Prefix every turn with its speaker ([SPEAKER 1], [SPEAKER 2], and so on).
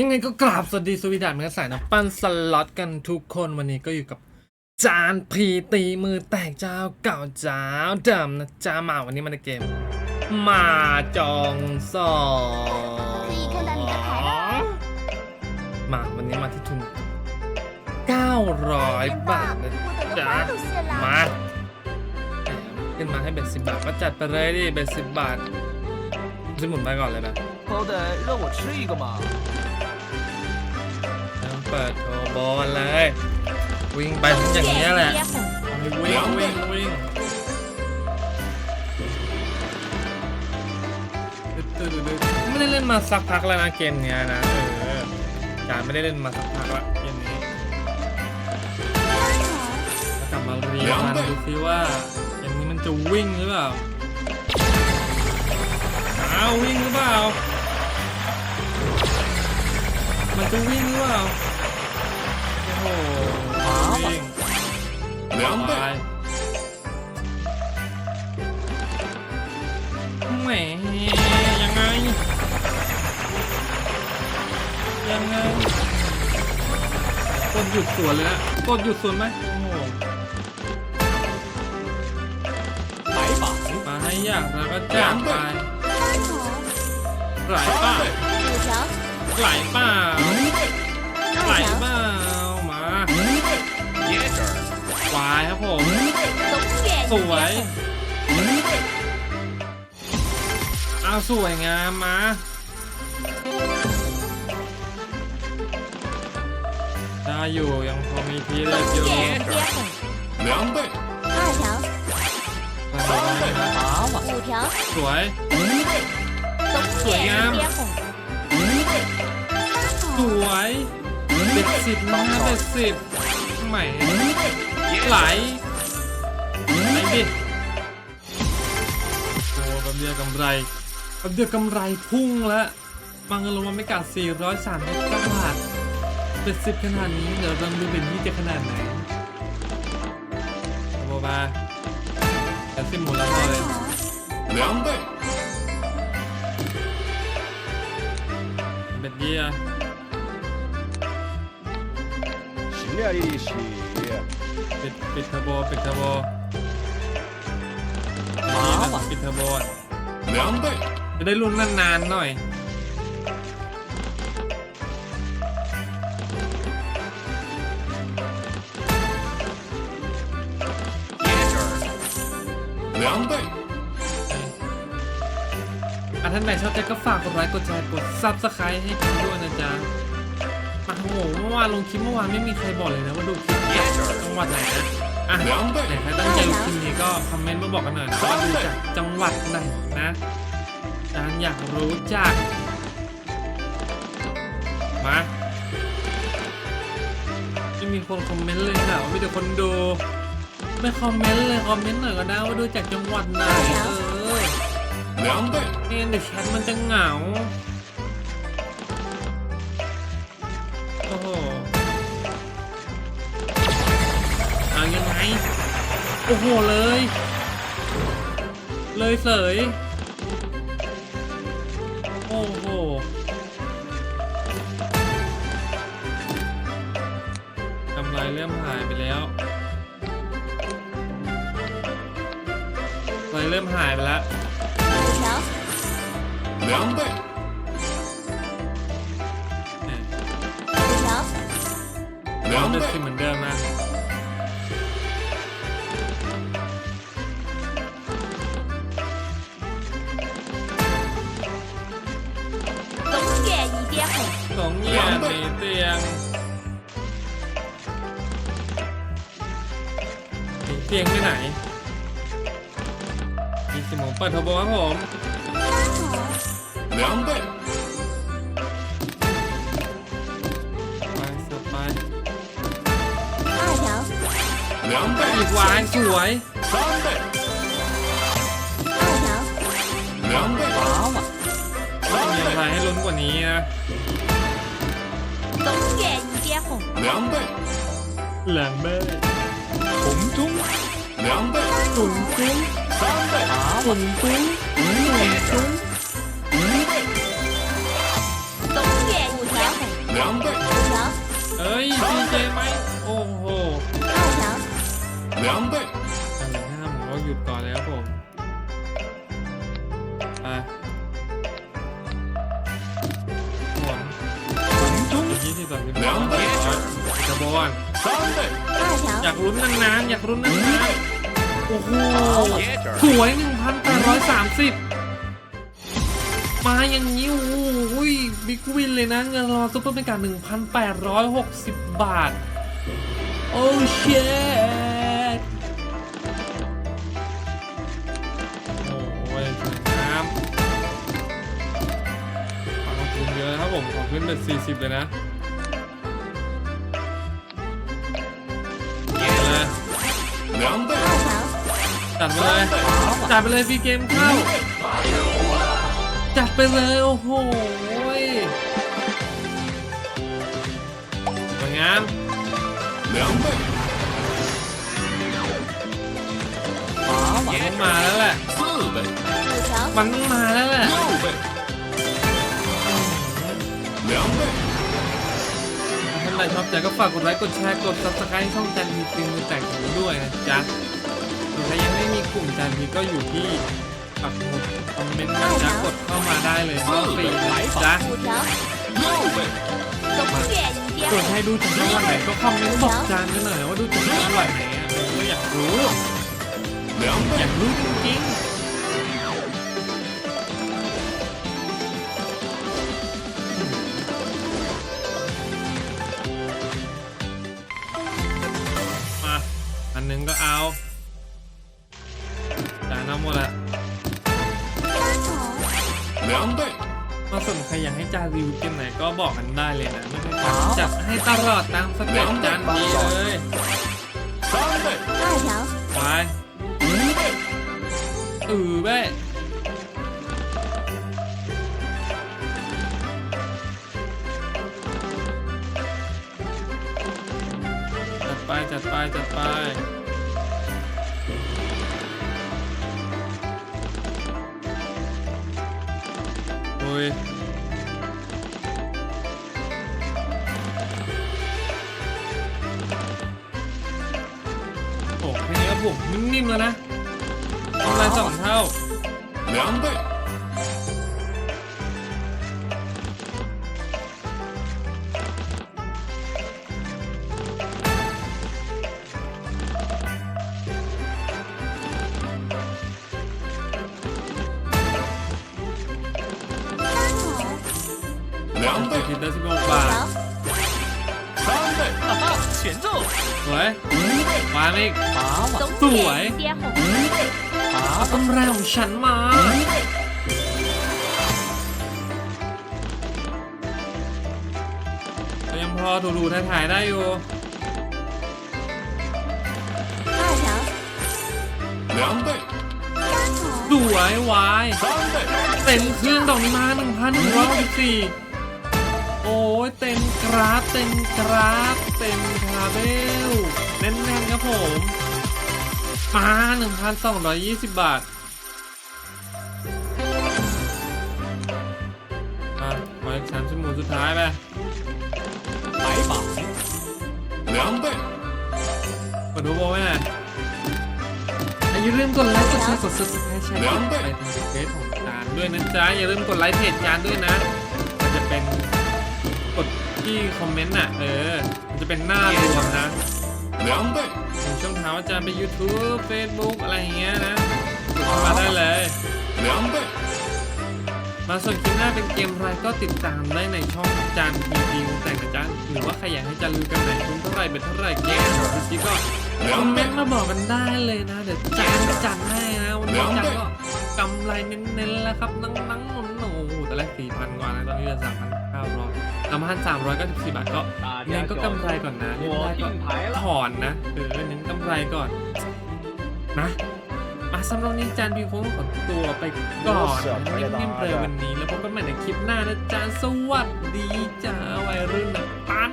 [SPEAKER 1] ยังไงก็กราบสวัสดีสวีดันเมื่อสายน้ำปั้นสล็อตกันทุกคนวันนี้ก็อยู่กับจานพีตีมือแตกเจ้าเก่าเจ้าเดิมนะจ้ามาวันนี้มาในเกม มาจองสอง
[SPEAKER 2] 可以看到你的牌了。
[SPEAKER 1] มาวันนี้มาที่ทุน 900 บาทนะ
[SPEAKER 2] 我等的
[SPEAKER 1] จ๊ะ
[SPEAKER 2] 花都谢
[SPEAKER 1] มา
[SPEAKER 2] 了。
[SPEAKER 1] ขึ้นมาให้เบ็ดสิบบาทก็จัดไปเลยดิเบ็ดสิบบาทซื้อหมุนไปก่อนเลยนะ
[SPEAKER 3] 好歹让我吃一个嘛！
[SPEAKER 1] ต้องเปิดโทรโบนเลย วิ่งไปทั้งอย่างนี้ยแหละวิ่งวิ่งวิ่งไม่ได้เล่นมาสักพักแล้วนะเกมเนี้ยนะเออจานไม่ได้เล่นมาสักพักละเกมนี้แล้วกลับมาเรียนมันดูซิว่าเกมนี้มันจะวิ่งหรือเปล่าอ้าววิ่งหรือเปล่ามันจะวิ่งหรือเปล่า
[SPEAKER 4] 안 돼.
[SPEAKER 1] แหมยังไง ยังไงกดหยุดสวนเลยนะกดหยุดสวนไหมโอ้ปห
[SPEAKER 3] ไหลป่า
[SPEAKER 1] มาให้ยากแล้วก็จ้างไปไหลป่าไหลป่า สวยเอาสวยงามมาได้อยู่ยังพอมีทีเลือกอยู่
[SPEAKER 2] 总点接红，
[SPEAKER 4] 两倍，
[SPEAKER 2] 二条，
[SPEAKER 1] ไปๆๆนะ
[SPEAKER 3] 麻烦。
[SPEAKER 2] 五条，
[SPEAKER 1] สวย
[SPEAKER 2] 总点接红，
[SPEAKER 1] สวยเด็ดสิบนะเด็ดสิบแหมไหลไหล ดิโอ้แป๊บเดียวกำไรแป๊บเดียวกำไรพุ่งแล้วบางเงินลงมาไม่กัด439บาทเป็นสิบขนาดนี้ เดี๋ยวลองดูเป็นยี่จะขนาดไหนโบมาแต่สิบหมุนแล้วพอเลย
[SPEAKER 4] 两倍，
[SPEAKER 1] เป็นเยี่ย
[SPEAKER 5] 行啊，历史。
[SPEAKER 1] ปิดปิดเทอร์โบปิดเทอร์โบ
[SPEAKER 3] 麻烦
[SPEAKER 1] ปิดเทอร์โบ
[SPEAKER 4] 两倍，
[SPEAKER 1] จะได้ลุ้นนานๆหน่อย
[SPEAKER 4] 接着，两倍，
[SPEAKER 1] อ่ะท่านไหนชอบใจก็ฝากกดไลค์กดแชร์กดซับสไครต์ให้ผมด้วยนะจ๊ะมาโอ้โหเมื่อวานลงคลิปเมื่อวานไม่มีใครบอกเลยนะว่าดูคลิปจังหวัดไหนนะ อะไหนใครตั้งใจดูคลิปนี้ก็คอมเมนต์มาบอกกันหน่อยว่าดูจากจังหวัดไหนนะจานอยากรู้จัก มาไม่มีคนคอมเมนต์เลยค่ะมีแต่คนดู ไม่คอมเมนต์เลยคอมเมนต์หน่อยก็ได้ว่าดูจากจังหวัดไหนเออ
[SPEAKER 4] เดี๋
[SPEAKER 1] ยวเอ็นเดอร์แชทมันจะเหงา โอ้โห เลย เลยเสย โอ้โห กำไรเริ่มหายไปแล้วกำไรเริ่มหายไปแล้ว
[SPEAKER 2] 五条，
[SPEAKER 4] 两倍，
[SPEAKER 1] เนี่ย
[SPEAKER 2] 五条，
[SPEAKER 4] 两
[SPEAKER 1] เลือก
[SPEAKER 4] 倍
[SPEAKER 1] สิ，เหมือนเดิมนะ เตียงไปไหนมีสมองเปิดเทอร์โบครับผม
[SPEAKER 4] 两倍，
[SPEAKER 1] ไปสบไป
[SPEAKER 2] 二条，
[SPEAKER 4] 两
[SPEAKER 1] อี
[SPEAKER 4] 倍，
[SPEAKER 1] กวายสวย
[SPEAKER 4] 三倍，
[SPEAKER 2] 二条，
[SPEAKER 4] 两倍，
[SPEAKER 3] 麻烦。
[SPEAKER 1] มีอะไรให้ลุ้นกว่านี้นะ
[SPEAKER 2] 总点一点红，
[SPEAKER 4] 两倍，
[SPEAKER 1] แหลงเบ้
[SPEAKER 4] 红中，两倍，
[SPEAKER 1] ตุ่งตุ้ง
[SPEAKER 4] 三倍，
[SPEAKER 1] ตุ่งตุ้งตุ่งตุ้ง
[SPEAKER 4] 五倍，
[SPEAKER 2] 总点五条红，
[SPEAKER 4] 两倍，
[SPEAKER 2] 五条，
[SPEAKER 1] เอ้ยซีเจไหมโอ้โห
[SPEAKER 2] 二条，
[SPEAKER 4] 两倍，
[SPEAKER 1] อะไรนะผมก็หยุดก่อนเลยครับผมไปหมด
[SPEAKER 4] 红中
[SPEAKER 1] ยี่สิบสามสิบ
[SPEAKER 4] 两倍，
[SPEAKER 1] จะบอล อยากลุ้นนานๆอยากลุ้นนานๆโอ้โหสวย1,830 มาอย่างนี้โอ้ยบิ๊กวินเลยนะ เงินรอซุปเปอร์เมกา1,860 บาท โอ้เชดโอ้ยน้ำขอบคุณเยอะครับผม ขอบคุณเป็น40 เลยนะ จัดไปเลยจัดไปเลยฟรีเกมเข้าจัดไปเลยโอ้โหอย่า
[SPEAKER 4] งงั้
[SPEAKER 3] น
[SPEAKER 1] มันต้งมาแล้วแหละมันต้งมาแล้วแหละถ้าใครชอบใจก็ฝากกดไลค์กดแชร์กดซับสไครต์ช่องจันทีฟิล์มแต่งหูด้วยนะจ๊ะ ถ้ายังไม่มีกลุ่มจานพีก็อยู่ที่ปักหมุดคอมเมนต์นะจ๊ะกดเข้ามาได้เลยห้องฟรีนะจ๊ะส่วนใครดูถึงวันไหนก็คอมเมนต์บอกจานกันหน่อยว่าดูถึงอร่อยไหนเราอยากรู้อยากรู้จริงๆอันนึงก็เอา อยากให้จารีวิวเกมไหนก็บอกกันได้เลยนะไม่ต้องจัดให้ตลอดตามสเปคการนี้เลยไป
[SPEAKER 4] เอ
[SPEAKER 1] อเบ้จัดไปจัดไปจัดไปโอ้ย บุกนิ่มๆแล้วนะกำไรสองเท่า
[SPEAKER 4] 两倍，
[SPEAKER 2] 三重，
[SPEAKER 4] 两
[SPEAKER 1] เจ็ด
[SPEAKER 4] 倍，
[SPEAKER 1] ทีได้สิบหก
[SPEAKER 2] 五
[SPEAKER 1] บาท
[SPEAKER 2] 条，
[SPEAKER 4] 三 倍，
[SPEAKER 3] 哈哈，选中，
[SPEAKER 1] สวย
[SPEAKER 4] 五倍，
[SPEAKER 1] มาอีก
[SPEAKER 3] 八万，
[SPEAKER 2] 龙
[SPEAKER 1] 对
[SPEAKER 2] 月一点红，
[SPEAKER 4] 五倍，
[SPEAKER 3] 八
[SPEAKER 1] เอา
[SPEAKER 3] 万，
[SPEAKER 1] กำไรของฉันมา
[SPEAKER 4] 五倍，
[SPEAKER 1] ก็ยังพอถูๆถ่ายๆได้อยู่
[SPEAKER 2] 二条，
[SPEAKER 4] 两倍，
[SPEAKER 2] 三重，
[SPEAKER 1] สวยวาย
[SPEAKER 4] 三倍，
[SPEAKER 1] เต็มเครื่องดอกนี้มา1,164 โอ้ยเต็มกราฟเต็มกราฟเต็มคาเบลแน่นๆครับผมมา1,220 บาทอะขออีกสามชั่วโมงสุดท้ายไป
[SPEAKER 3] ไห
[SPEAKER 4] ลปากเ倍
[SPEAKER 1] กดดูโบไหมนะอายุเริ่มกดไลค์กดแชร์กดซับสไครต์แชร์ไปทางเพจของจานด้วยนะจ๊ะอย่าลืมกดไลค์เพจจานด้วยนะมันจะเป็น ที่คอมเมนต์น่ะ เออ มันจะเป็นหน้ารวมนะช่องทางอาจารย์ไป YouTube Facebook อะไรอย่างเงี้ยนะมาได้เลยมาส่วนคลิปหน้าเป็นเกมอะไรก็ติดตามได้ในช่องจานพีดีแต่งนะจ๊ะหรือว่าใครอยากให้จานลือกันไหนคุณเท่าไรเป็นเท่าไรเกมของพีก็คอมเมนต์มาบอกกันได้เลยนะ เดี๋ยวจานจัดให้นะวันนี้จานก็กำไรเน้นๆแล้วครับนั่งๆหนูแต่แรกสี่พันกว่านะตอนนี้เหลือสามพัน เก้าร้อยสามพันสามร้อยเก้าสิบสี่บาทก็เน้นก็กำไรก่อนนะเล่นได้ก็ถอนนะเออเน้นกำไรก่อนนะมาสำหรับวันนี้จานพีคงขอตัวไปก่อนนิ่มๆเลยวันนี้แล้วพบกันใหม่ในคลิปหน้านะจานสวัสดีจ้าวัยรุ่นนะปัน